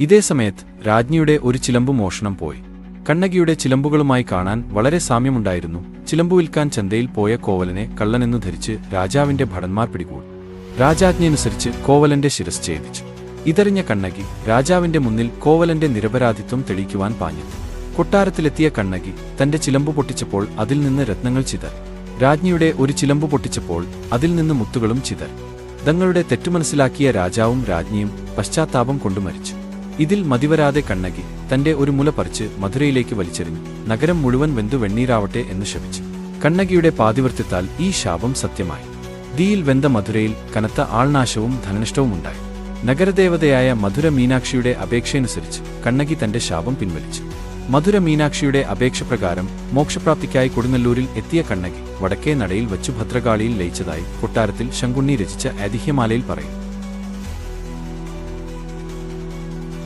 ഇതേ സമയത്ത് രാജ്ഞിയുടെ ഒരു ചിലമ്പ് മോഷണം പോയി. കണ്ണകിയുടെ ചിലമ്പുകളുമായി കാണാൻ വളരെ സാമ്യമുണ്ടായിരുന്നു. ചിലമ്പു വിൽക്കാൻ ചന്തയിൽ പോയ കോവലനെ കള്ളനെന്നു ധരിച്ച് രാജാവിന്റെ ഭടന്മാർ പിടികൂടി. രാജാജ്ഞയനുസരിച്ച് കോവലന്റെ ശിരസ് ഛേദിച്ചു. ഇതറിഞ്ഞ കണ്ണകി രാജാവിന്റെ മുന്നിൽ കോവലന്റെ നിരപരാധിത്വം തെളിയിക്കുവാൻ പാഞ്ഞു. കൊട്ടാരത്തിലെത്തിയ കണ്ണകി തന്റെ ചിലമ്പു പൊട്ടിച്ചപ്പോൾ അതിൽ നിന്ന് രത്നങ്ങൾ ചിതർ രാജ്ഞിയുടെ ഒരു ചിലമ്പു പൊട്ടിച്ചപ്പോൾ അതിൽ നിന്ന് മുത്തുകളും ചിതർ തങ്ങളുടെ തെറ്റുമനസ്സിലാക്കിയ രാജാവും രാജ്ഞിയും പശ്ചാത്താപം കൊണ്ടു മരിച്ചു. ഇതിൽ മതിവരാതെ കണ്ണകി തന്റെ ഒരു മുല പറിച്ച് മധുരയിലേക്ക് വലിച്ചെറിഞ്ഞു. നഗരം മുഴുവൻ വെന്തു വെണ്ണീരാവട്ടെ എന്ന് ശപിച്ചു. കണ്ണകിയുടെ പാതിവൃത്യത്താൽ ഈ ശാപം സത്യമായി. തീയിൽ വെന്ത മധുരയിൽ കനത്ത ആൾനാശവും ധനനഷ്ടവും ഉണ്ടായി. നഗരദേവതയായ മധുര മീനാക്ഷിയുടെ അപേക്ഷയനുസരിച്ച് കണ്ണകി തന്റെ ശാപം പിൻവലിച്ചു. മധുര മീനാക്ഷിയുടെ അപേക്ഷ പ്രകാരം മോക്ഷപ്രാപ്തിക്കായി കൊടുങ്ങല്ലൂരിൽ എത്തിയ കണ്ണകി വടക്കേ നടയിൽ വച്ചു ഭദ്രകാളിയിൽ ലയിച്ചതായി കൊട്ടാരത്തിൽ ശങ്കുണ്ണി രചിച്ച ഐതിഹ്യമാലയിൽ പറയും